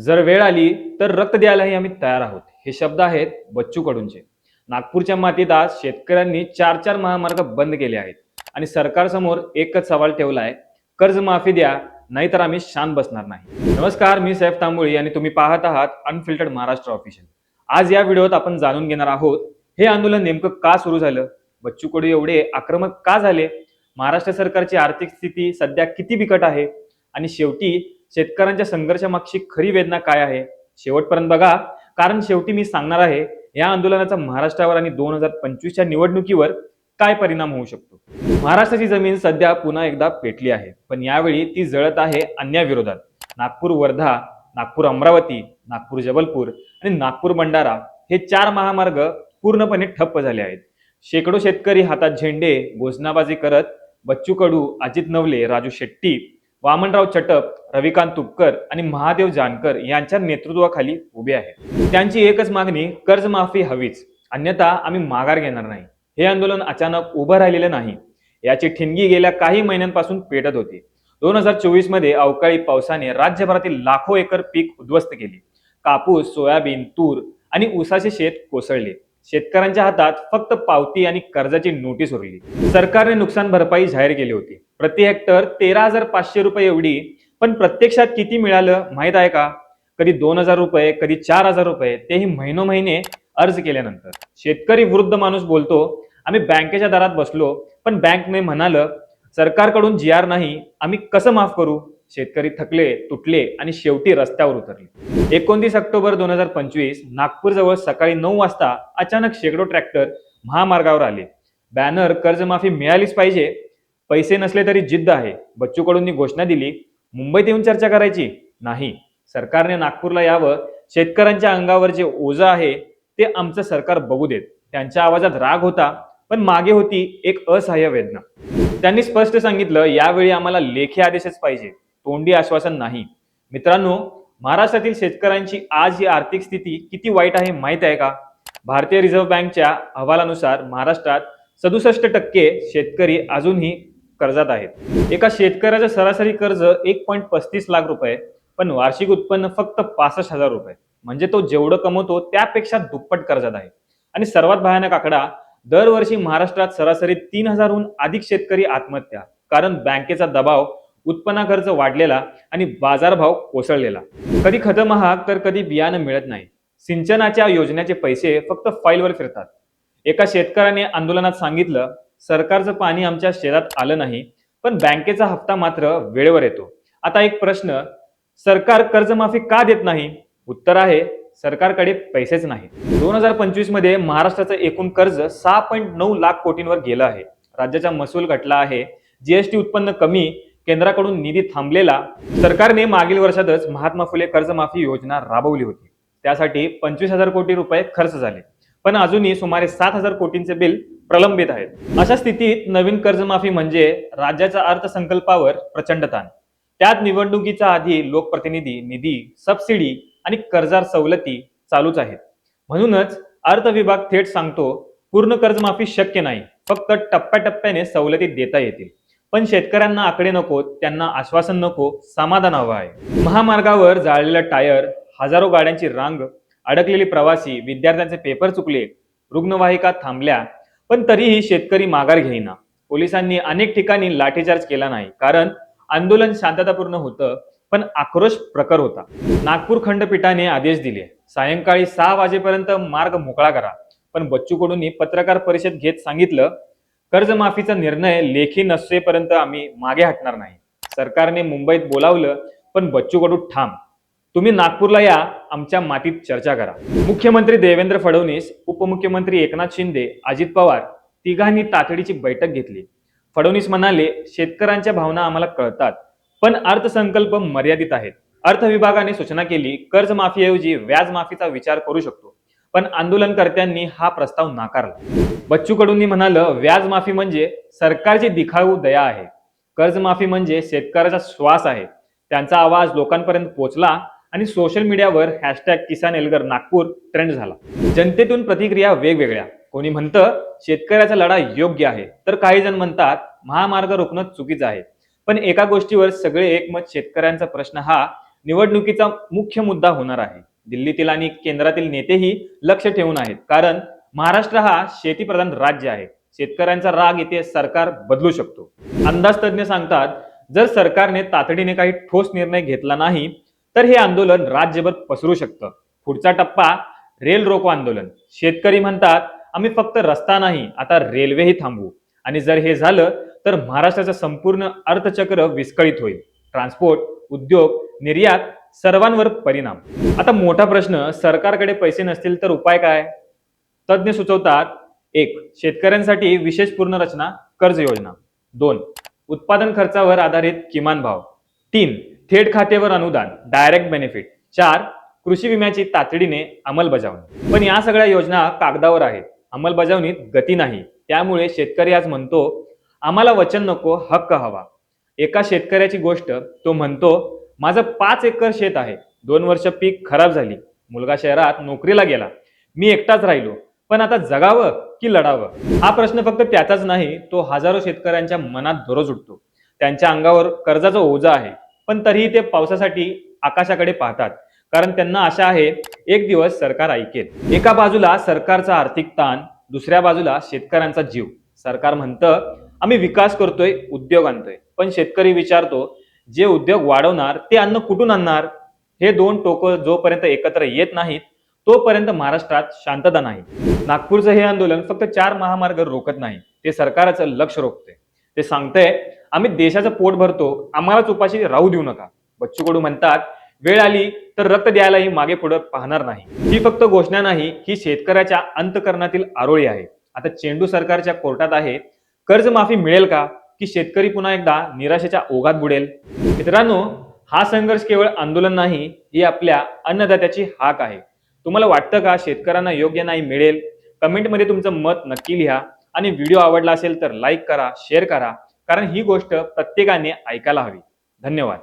जर वेळ आली तर रक्त द्यायलाही आम्ही तयार आहोत. हे शब्द आहेत बच्चू कडूंचे नागपूरच्या मातीत आज शेतकऱ्यांनी चार चार महामार्ग बंद केले आहेत आणि सरकारसमोर एकच सवाल ठेवला आहे कर्ज माफी द्या नाहीतर आम्ही शांत बसणार नाही. नमस्कार मी सैफ तांबोळी आणि तुम्ही पाहत आहात अनफिल्टर्ड महाराष्ट्र ऑफिशियल आज या व्हिडिओत आपण जाणून घेणार आहोत हे आंदोलन नेमकं का सुरू झालं? बच्चू कडू एवढे आक्रमक का झाले? महाराष्ट्र सरकारची आर्थिक स्थिती सध्या किती बिकट आहे? आणि शेवटी शेतकऱ्यांच्या संघर्षामागची खरी वेदना काय आहे? शेवटपर्यंत बघा. कारण शेवटी मी सांगणार आहे या आंदोलनाचा महाराष्ट्रावर आणि दोन हजार पंचवीसच्या निवडणुकीवर काय परिणाम होऊ शकतो? महाराष्ट्राची जमीन सध्या पुन्हा एकदा पेटली आहे पण यावेळी ती जळत आहे अन्याविरोधात. नागपूर वर्धा नागपूर अमरावती नागपूर जबलपूर आणि नागपूर भंडारा हे चार महामार्ग पूर्णपणे ठप्प झाले आहेत. शेकडो शेतकरी हातात झेंडे घोषणाबाजी करत बच्चू कडू अजित नवले राजू शेट्टी वामनराव चटप रविकांत तुपकर आणि महादेव जानकर यांच्या नेतृत्वाखाली उभे आहेत. त्यांची एकच मागणी कर्जमाफी हवीच. अन्यथा आम्ही माघार घेणार नाही. हे आंदोलन अचानक उभं राहिलेलं नाही. याची ठिणगी गेल्या काही महिन्यांपासून पेटत होती. दोन हजार चोवीसमध्ये अवकाळी पावसाने राज्यभरातील लाखो एकर पीक उद्ध्वस्त केली. कापूस सोयाबीन तूर आणि ऊसाचे शेत कोसळले. शेतकऱ्यांच्या हातात फक्त पावती आणि कर्जाची नोटीस उरली. सरकारने नुकसान भरपाई जाहीर केली होती. प्रति हेक्टर तेरा हजार पाचशे रुपये एवढी. पण प्रत्यक्षात किती मिळालं माहीत आहे का? कधी दोन हजार रुपये कधी चार हजार रुपये. तेही महिनो महिने अर्ज केल्यानंतर. शेतकरी वृद्ध माणूस बोलतो आम्ही बँकेच्या दारात बसलो पण बँकने म्हणालं सरकारकडून जी आर नाही आम्ही कसं माफ करू? शेतकरी थकले तुटले आणि शेवटी रस्त्यावर उतरले. एकोणतीस ऑक्टोबर दोन हजार पंचवीस नागपूरजवळ सकाळी नऊ वाजता अचानक शेकडो ट्रॅक्टर महामार्गावर आले. बॅनर कर्जमाफी मिळालीच पाहिजे पैसे नसले तरी जिद्द आहे. बच्चू कडूंनी घोषणा दिली मुंबईत येऊन चर्चा करायची? नाही. सरकारने नागपूरला यावं शेतकऱ्यांच्या अंगावर जे ओझं आहे ते आमचं सरकार बघू देत. त्यांच्या आवाजात राग होता पण मागे होती एक असहाय्य वेदना. त्यांनी स्पष्ट सांगितलं यावेळी आम्हाला लेखी आदेशच पाहिजे. तोंडी आश्वासन नाही. मित्रांनो महाराष्ट्रातील शेतकऱ्यांची आज ही आर्थिक स्थिती किती वाईट आहे माहीत आहे का? भारतीय रिझर्व्ह बँकच्या अहवालानुसार महाराष्ट्रात सदुसष्ट टक्के शेतकरी अजूनही कर्जात आहेत. एका शेतकऱ्याचं सरासरी कर्ज एक पॉईंट पस्तीस लाख रुपये पण वार्षिक उत्पन्न फक्त पासष्ट हजार रुपये. म्हणजे तो जेवढं कमवतो त्यापेक्षा दुप्पट कर्जात आहे. आणि सर्वात भयानक आकडा दरवर्षी महाराष्ट्रात सरासरी तीन हजारहून अधिक शेतकरी आत्महत्या. कारण बँकेचा दबाव उत्पन्न खर्च वाढलेला आणि बाजारभाव कोसळलेला. कधी खतं महाग तर कधी बियाणं मिळत नाही. सिंचनाच्या योजनेचे पैसे फक्त फाईलवर फिरतात. एका शेतकऱ्याने आंदोलनात सांगितलं सरकारचं पाणी आमच्या शेतात आलं नाही पण बँकेचा हप्ता मात्र वेळेवर येतो. आता एक प्रश्न सरकार कर्जमाफी का देत नाही? उत्तर आहे सरकारकडे पैसेच नाही. दोन हजार पंचवीसमध्ये महाराष्ट्राचं एकूण कर्ज सहा पॉईंट नऊ लाख कोटींवर गेलं आहे. राज्याचा महसूल घटला आहे जीएसटी उत्पन्न कमी केंद्राकडून निधी थांबलेला. सरकारने मागील वर्षातच महात्मा फुले कर्जमाफी योजना राबवली होती. त्यासाठी पंचवीस हजार कोटी रुपये खर्च झाले. पण अजूनही सुमारे सात हजार कोटींचे बिल प्रलंबित आहेत. अशा स्थितीत नवीन कर्जमाफी म्हणजे राज्याच्या अर्थसंकल्पावर प्रचंड ताण. त्यात निवडणुकीच्या आधी लोकप्रतिनिधी निधी सबसिडी आणि कर्जार सवलती चालूच आहेत. म्हणूनच अर्थ विभाग थेट सांगतो पूर्ण कर्जमाफी शक्य नाही फक्त टप्प्याटप्प्याने सवलती देता येतील. पण शेतकऱ्यांना आकडे नको त्यांना आश्वासन नको समाधान हवं आहे. महामार्गावर जाळलेलं टायर हजारो गाड्यांची रांग अडकलेली प्रवासी विद्यार्थ्यांचे पेपर चुकले रुग्णवाहिका थांबल्या पण तरीही शेतकरी माघार घेईना. पोलिसांनी अनेक ठिकाणी लाठीचार्ज केला नाही. कारण आंदोलन शांततापूर्ण होतं पण आक्रोश प्रखर होता. नागपूर खंडपीठाने आदेश दिले. सायंकाळी सहा वाजेपर्यंत मार्ग मोकळा करा. पण बच्चू कडूंनी पत्रकार परिषद घेत सांगितलं कर्जमाफीचा निर्णय लेखी नसेपर्यंत आम्ही मागे हटणार नाही. सरकारने मुंबईत बोलावलं पण बच्चू कडू ठाम. तुम्ही नागपूरला या आमच्या मातीत चर्चा करा. मुख्यमंत्री देवेंद्र फडणवीस उपमुख्यमंत्री एकनाथ शिंदे अजित पवार तिघांनी तातडीची बैठक घेतली. फडणवीस म्हणाले शेतकऱ्यांच्या भावना आम्हाला कळतात पण अर्थसंकल्प मर्यादित आहेत. अर्थ विभागाने सूचना केली कर्जमाफीऐवजी व्याज माफीचा विचार करू शकतो पण आंदोलनकर्त्यांनी हा प्रस्ताव नाकारला. बच्चू कडूंनी म्हणालं व्याज माफी म्हणजे सरकारची दिखाऊ दया आहे. कर्जमाफी म्हणजे शेतकऱ्याचा श्वास आहे. त्यांचा आवाज लोकांपर्यंत पोहोचला आणि सोशल मीडियावर हॅशटॅग किसान एल्गर नागपूर ट्रेंड झाला. जनतेतून प्रतिक्रिया वेगवेगळ्या. कोणी म्हणतं शेतकऱ्याचा लढा योग्य आहे तर काही जण म्हणतात महामार्ग रोखणं चुकीचं आहे. पण एका गोष्टीवर सगळे एकमत शेतकऱ्यांचा प्रश्न हा निवडणुकीचा मुख्य मुद्दा होणार आहे. दिल्लीतील आणि केंद्रातील नेतेही लक्ष ठेवून आहेत. कारण महाराष्ट्र हा शेतीप्रधान राज्य आहे. शेतकऱ्यांचा राग येथे सरकार बदलू शकतो. अंदाज तज्ज्ञ सांगतात जर सरकारने तातडीने काही ठोस निर्णय घेतला नाही तर हे आंदोलन राज्यभर पसरू शकतं. पुढचा टप्पा रेल रोको आंदोलन. शेतकरी म्हणतात आम्ही फक्त रस्ता नाही आता रेल्वेही थांबवू. आणि जर हे झालं तर महाराष्ट्राचं संपूर्ण अर्थचक्र विस्कळीत होईल. ट्रान्सपोर्ट उद्योग निर्यात सर्वांवर परिणाम. आता मोठा प्रश्न सरकारकडे पैसे नसतील तर उपाय काय? तज्ज्ञ सुचवतात एक शेतकऱ्यांसाठी विशेष पूर्णरचना कर्ज योजना. दोन उत्पादन खर्चावर आधारित किमान भाव. तीन थेट खातेवर अनुदान डायरेक्ट बेनिफिट चार कृषी विम्याची तातडीने अंमलबजावणी. पण या सगळ्या योजना कागदावर आहेत. अंमलबजावणीत गती नाही. त्यामुळे शेतकरी आज म्हणतो आम्हाला वचन नको हक्क हवा. एका शेतकऱ्याची गोष्ट तो म्हणतो माझं पाच एकर शेत आहे. दोन वर्ष पीक खराब झाली. मुलगा शहरात नोकरीला गेला. मी एकटाच राहिलो. पण आता जगावं की लढावं? हा प्रश्न फक्त त्याचाच नाही तो हजारो शेतकऱ्यांच्या मनात दररोज उठतो. त्यांच्या अंगावर कर्जाचा ओझा आहे. पण तरीही ते पावसासाठी आकाशाकडे पाहतात. कारण त्यांना आशा आहे एक दिवस सरकार ऐकेल. एका बाजूला सरकारचा आर्थिक ताण दुसऱ्या बाजूला शेतकऱ्यांचा जीव. सरकार म्हणतं आम्ही विकास करतोय उद्योग आणतोय. पण शेतकरी विचारतो जे उद्योग वाढवणार ते अन्न कुठून आणणार? हे दोन टोकं जोपर्यंत एकत्र येत नाहीत तोपर्यंत महाराष्ट्रात शांतता नाही. नागपूरचं हे आंदोलन फक्त चार महामार्ग रोखत नाही. ते सरकारचं लक्ष रोखते ते सांगतंय आम्ही देशाचं पोट भरतो आम्हालाच उपाशी राहू देऊ नका. बच्चू कडू म्हणतात वेळ आली तर रक्त द्यायलाही मागे पुढे पाहणार नाही. ही फक्त घोषणा नाही ही शेतकऱ्याच्या अंतकरणातील आरोळी आहे. आता चेंडू सरकारच्या कोर्टात आहे. कर्जमाफी मिळेल का? की शेतकरी पुन्हा एकदा निराशेच्या ओघात बुडेल? मित्रांनो हा संघर्ष केवळ आंदोलन नाही ही आपल्या अन्नदात्याची हाक आहे. तुम्हाला वाटतं का शेतकऱ्यांना योग्य नाही मिळेल? कमेंटमध्ये तुमचं मत नक्की लिहा. आणि व्हिडिओ आवडला असेल तर लाईक करा शेअर करा कारण ही गोष्ट प्रत्येकाने ऐकायला हवी. धन्यवाद.